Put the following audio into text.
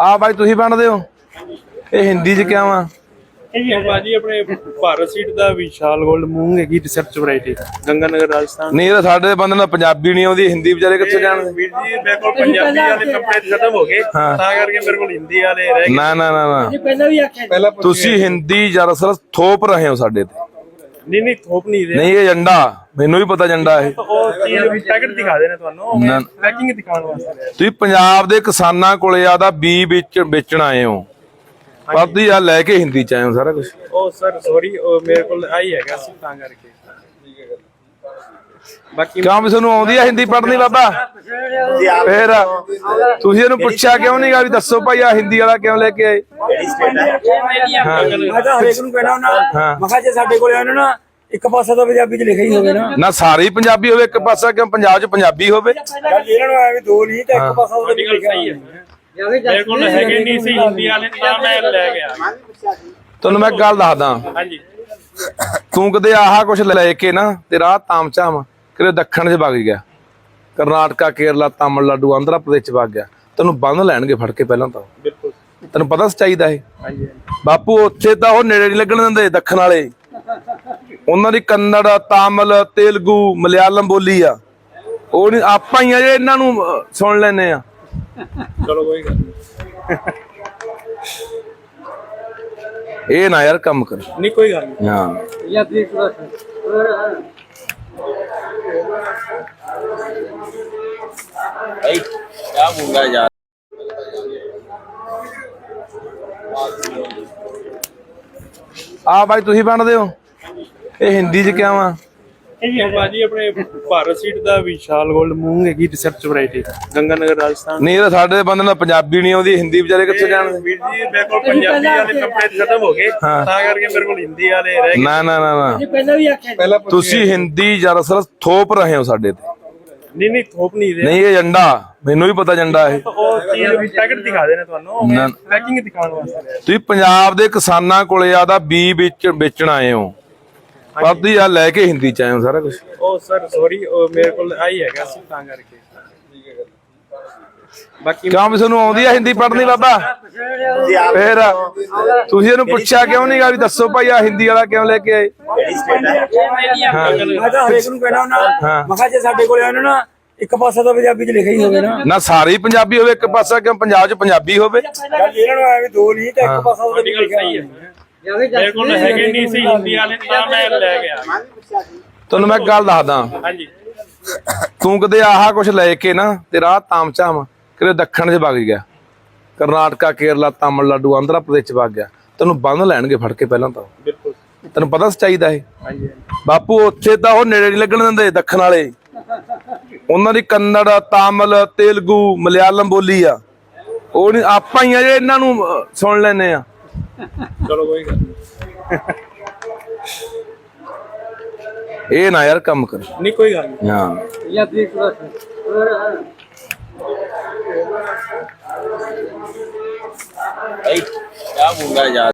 ਆ ਬਾਈ ਤੁਸੀਂ ਬਣਦੇ ਹੋ? ਇਹ ਹਿੰਦੀ ਚ ਕਿਆ ਵਾ ਇਹ ਬਾਜੀ ਆਪਣੇ ਭਾਰਤ ਸੀਟ ਦਾ ਵਿਸ਼ਾਲ ਗੋਲਡ ਮੂੰਗ ਹੈਗੀ ਰਿਸਰਚ ਵੈਰਾਈਟੀ ਗੰਗਾਨਗਰ ਰਾਜਸਥਾਨ। ਨਹੀਂ ਇਹ ਸਾਡੇ ਬੰਦੇ ਨੂੰ ਪੰਜਾਬੀ ਨਹੀਂ ਆਉਂਦੀ ਹਿੰਦੀ ਵਿਚਾਰੇ ਕਿੱਥੇ ਜਾਣਗੇ ਵੀਰ ਜੀ ਮੇਰੇ ਕੋਲ ਪੰਜਾਬੀ ਵਾਲੇ ਕੰਪਲੀਟ ਖਤਮ ਹੋ ਗਏ। ਤਾਂ ਕਰਕੇ ਮੇਰੇ ਕੋਲ ਹਿੰਦੀ ਵਾਲੇ ਰਹਿ ਗਏ। ਨਾ ਨਾ ਨਾ ਨਾ। ਪਹਿਲਾਂ ਵੀ ਆਖਿਆ ਤੁਸੀਂ ਹਿੰਦੀ ਦਰਅਸਲ ਥੋਪ ਰਹੇ ਹੋ ਸਾਡੇ ਤੇ। ਨਹੀਂ ਨਹੀਂ ਥੋਪ ਨਹੀਂ ਦੇ ਨਹੀਂ ਇਹ ਏਜੰਡਾ ਮੈਨੂੰ ਵੀ ਪਤਾ ਏਜੰਡਾ ਇਹ। ਉਹ ਚੀਜ਼ ਪੈਕਟ ਦਿਖਾ ਦੇਣਾ ਤੁਹਾਨੂੰ। ਪੈਕਿੰਗ ਦਿਖਾਉਣ ਵਾਸਤੇ। ਤੁਸੀਂ ਪੰਜਾਬ ਦੇ ਕਿਸਾਨਾਂ ਕੋਲੇ ਆਦਾ ਬੀ ਵਿੱਚ ਵੇਚਣ ਆਏ ਹੋ। ਪਰ ਤੁਸੀਂ ਆ ਲੈ ਕੇ ਹਿੰਦੀ ਚ ਆਏ ਹੋ ਸਾਰਾ ਕੁਝ ਉਹ ਸਰ ਸੌਰੀ ਉਹ ਮੇਰੇ ਕੋਲ ਆਈ ਹੈਗਾ ਸੀ ਤਾਂ ਕਰਕੇ। ਬਾਕੀ ਕਿਉਂ ਵੀ ਤੁਹਾਨੂੰ ਆਉਂਦੀ ਆ ਹਿੰਦੀ ਪੜ੍ਹਨੀ ਬਾਬਾ? ਫੇਰ ਤੁਸੀਂ ਇਹਨੂੰ ਪੁੱਛਿਆ ਕਿਉਂ ਨਹੀਂਗਾ ਵੀ ਦੱਸੋ ਭਾਈ ਆ ਹਿੰਦੀ ਵਾਲਾ ਕਿਉਂ ਲੈ ਕੇ ਆਏ? ਮੈਂ ਤਾਂ ਹਰੇਕ ਨੂੰ ਕਹਿਣਾ ਹਾਂ। ਮੈਂ ਕਿਹਾ ਜੇ ਸਾਡੇ ਕੋਲੇ ਆਉਣਾ ਨਾ ਇੱਕ ਪਾਸਾ ਤਾਂ ਪੰਜਾਬੀ ਚ ਲਿਖਿਆ ਹੀ ਹੋਵੇ ਨਾ। ਨਾ ਸਾਰੇ ਪੰਜਾਬੀ ਹੋਵੇ ਇੱਕ ਪਾਸਾ ਕਿਉਂ ਪੰਜਾਬ ਚ ਪੰਜਾਬੀ ਹੋਵੇ? ਚੱਲ ਇਹਨਾਂ ਨੂੰ ਐਵੇਂ ਦੋ ਨਹੀਂ ਤਾਂ ਇੱਕ ਪਾਸਾ ਤਾਂ ਤੁਹਾਡੀ ਗੱਲ ਸਹੀ ਹੈ। ਮੇਰੇ ਕੋਲ ਹੈਗੇ ਨਹੀਂ ਸੀ ਹਿੰਦੀ ਵਾਲੇ ਤਾਂ ਮੈਂ ਲੈ ਗਿਆ। ਤੁਹਾਨੂੰ ਮੈਂ ਇੱਕ ਗੱਲ ਦੱਸਦਾ। ਹਾਂਜੀ। ਤੂੰ ਕਦੇ ਆਹ ਕੁਝ ਲੈ ਕੇ ਨਾ ਤੇ ਰਾਹ ਤਾਮਚਾਮ ਕਿਤੇ ਦੱਖਣ 'ਚ ਵਗ ਗਿਆ। ਕਰਨਾਟਕਾ ਕੇਰਲਾ ਤਾਮਿਲਨਾਡੂ ਆਂਧਰਾ ਪ੍ਰਦੇਸ਼ 'ਚ ਵਗ ਗਿਆ। ਤੈਨੂੰ ਬੰਨ ਲੈਣਗੇ ਫੜ ਕੇ ਪਹਿਲਾਂ ਤਾਂ। ਬਿਲਕੁਲ। ਤੈਨੂੰ ਪਤਾ ਸੱਚਾਈ ਦਾ ਇਹ? ਹਾਂਜੀ ਬਾਪੂ ਉੱਥੇ ਤਾਂ ਉਹ ਨੇੜੇ ਨਹੀਂ ਲੱਗਣ ਦਿੰਦੇ ਦੱਖਣ ਵਾਲੇ। ਉਹਨਾਂ ਦੀ ਕੰਨੜ ਤਾਮਿਲ ਤੇਲਗੂ ਮਲਿਆਲਮ ਬੋਲੀ ਆ। ਉਹ ਨਹੀਂ ਆਪਾਂ ਹੀ ਆ ਜੇ ਇਹਨਾਂ ਨੂੰ ਸੁਣ ਲੈਨੇ ਆ। ਚਲੋ ਕੋਈ ਗੱਲ ਇਹ ਨਾ ਯਾਰ ਕੰਮ ਕਰ। ਨਹੀਂ ਕੋਈ ਗੱਲ ਨਹੀਂ ਹਾਂ। ਪੰਜਾਬੀ ਇੱਕ ਪਾਸਾ भाई क्या बोल रहा है यार ਆ ਬਾਈ ਤੁਸੀਂ ਬਣਦੇ ਹੋ ਇਹ ਹਿੰਦੀ ਚ ਕਿਆ ਵਾ ਇਹ ਬਾਜੀ ਆਪਣੇ ਭਾਰਤ ਸੀਟ ਦਾ ਵਿਸ਼ਾਲ ਗੋਲਡ ਮੂੰਗ ਹੈਗੀ ਰਿਸਰਚ ਵੈਰਾਈਟੀ ਗੰਗਾਨਗਰ ਰਾਜਸਥਾਨ। ਨਹੀਂ ਇਹ ਤਾਂ ਸਾਡੇ ਬੰਦੇ ਨੂੰ ਪੰਜਾਬੀ ਨਹੀਂ ਆਉਂਦੀ ਹਿੰਦੀ ਵਿਚਾਰੇ ਕਿੱਥੇ ਜਾਣਗੇ? ਵੀਰ ਜੀ ਮੇਰੇ ਕੋਲ ਪੰਜਾਬੀ ਵਾਲੇ ਕੰਪਲੀਟ ਖਤਮ ਹੋ ਗਏ ਹਾਂ। ਤਾਂ ਕਰਕੇ ਮੇਰੇ ਕੋਲ ਹਿੰਦੀ ਵਾਲੇ ਰਹਿ ਗਏ। ਨਾ ਨਾ ਨਾ ਨਾ। ਪਹਿਲਾਂ ਵੀ ਆਖਿਆ ਤੁਸੀਂ ਹਿੰਦੀ ਦਰਅਸਲ ਥੋਪ ਰਹੇ ਹੋ ਸਾਡੇ ਤੇ। ਨਹੀਂ ਨਹੀਂ ਥੋਪ ਨਹੀਂ ਦੇ ਨਹੀਂ ਇਹ ਏਜੰਡਾ। ਮੈਨੂੰ ਵੀ ਪਤਾ ਏਜੰਡਾ ਇਹ। ਉਹ ਚੀਜ਼ ਪੈਕਟ ਦਿਖਾ ਦੇਣਾ ਤੁਹਾਨੂੰ। ਨਾ। ਪੈਕਿੰਗ ਦਿਖਾਉਣ ਵਾਸਤੇ। ਤੁਸੀਂ ਪੰਜਾਬ ਦੇ ਕਿਸਾਨਾਂ ਕੋਲੇ ਆਦਾ ਬੀ ਵਿੱਚ ਵੇਚਣ ਆਏ ਹੋ। ਪਰ ਤੁਸੀਂ ਆ ਲੈ ਕੇ ਹਿੰਦੀ ਚ ਹੋ ਸਾਰਾ ਕੁਝ ਉਹ ਸਰ ਸੌਰੀ ਉਹ ਮੇਰੇ ਕੋਲ ਆਈ ਹੈਗਾ। ਸੀ ਤਾਂ ਕਰਕੇ। ਬਾਕੀ ਕਿਉਂ ਵੀ ਤੁਹਾਨੂੰ ਆਉਂਦੀ ਆ ਹਿੰਦੀ ਪੜ੍ਹਨੀ ਬਾਬਾ? ਫੇਰ ਤੁਸੀਂ ਇਹਨੂੰ ਪੁੱਛਿਆ ਕਿਉਂ ਨਹੀਂਗਾ ਵੀ ਦੱਸੋ ਭਾਈ ਆ ਹਿੰਦੀ ਵਾਲਾ ਕਿਉਂ ਲੈ ਕੇ ਆਏ? ਮੈਂ ਤਾਂ ਹਰੇਕ ਨੂੰ ਕਹਿਣਾ ਹੁੰਦਾ ਹਾਂ। ਮੈਂ ਕਿਹਾ ਜੇ ਸਾਡੇ ਕੋਲੇ ਆਉਣਾ ਨਾ ਇੱਕ ਪਾਸਾ ਤਾਂ ਪੰਜਾਬੀ ਚ ਲਿਖਿਆ ਹੀ ਹੋਵੇ ਨਾ। ਨਾ ਸਾਰੇ ਪੰਜਾਬੀ ਹੋਵੇ ਇੱਕ ਪਾਸਾ ਕਿਉਂ ਪੰਜਾਬ ਚ ਪੰਜਾਬੀ ਹੋਵੇ? ਚੱਲ ਇਹਨਾਂ ਨੂੰ ਐਵੇਂ ਦੋ ਨਹੀਂ ਤਾਂ ਇੱਕ ਪਾਸਾ ਤੁਹਾਡੀ ਗੱਲ ਸਹੀ ਹੈ। ਮੇਰੇ ਕੋਲ ਹੈਗੇ ਨਹੀਂ ਸੀ ਹਿੰਦੀ ਵਾਲੇ ਤਾਂ ਮੈਂ ਲੈ ਗਿਆ। ਤੁਹਾਨੂੰ ਮੈਂ ਇੱਕ ਗੱਲ ਦੱਸਦਾ। ਹਾਂਜੀ। ਤੂੰ ਕਦੇ ਆਹ ਕੁਝ ਲੈ ਕੇ ਨਾ ਤੇ ਰਾਹ ਤਾਮਚਾਮ ਕਿਤੇ ਦੱਖਣ 'ਚ ਵਗ ਗਿਆ। ਕਰਨਾਟਕਾ ਕੇਰਲਾ ਤਾਮਿਲਨਾਡੂ ਆਂਧਰਾ ਪ੍ਰਦੇਸ਼ 'ਚ ਵਗ ਗਿਆ। ਤੈਨੂੰ ਬੰਨ ਲੈਣਗੇ ਫੜ ਕੇ ਪਹਿਲਾਂ ਤਾਂ। ਬਿਲਕੁਲ। ਤੈਨੂੰ ਪਤਾ ਸੱਚਾਈ ਦਾ ਇਹ? ਹਾਂਜੀ। ਬਾਪੂ ਉੱਥੇ ਤਾਂ ਉਹ ਨੇੜੇ ਨਹੀਂ ਲੱਗਣ ਦਿੰਦੇ ਦੱਖਣ ਵਾਲੇ। ਉਹਨਾਂ ਦੀ ਕੰਨੜ ਤਾਮਿਲ ਤੇਲਗੂ ਮਲਿਆਲਮ ਬੋਲੀ ਆ। ਉਹ ਨਹੀਂ ਆਪਾਂ ਹੀ ਆ ਜੇ ਇਹਨਾਂ ਨੂੰ ਸੁਣ ਲੈਨੇ ਆ। ਚਲੋ ਕੋਈ ਗੱਲ ਇਹ ਨਾ ਯਾਰ ਕੰਮ ਕਰ। ਨਹੀਂ ਕੋਈ ਗੱਲ ਨਹੀਂ ਹਾਂ। ਯਾ ਦੇਖ ਲੋ ਐ ਕਿਆ ਬੋਲਦਾ ਯਾਰ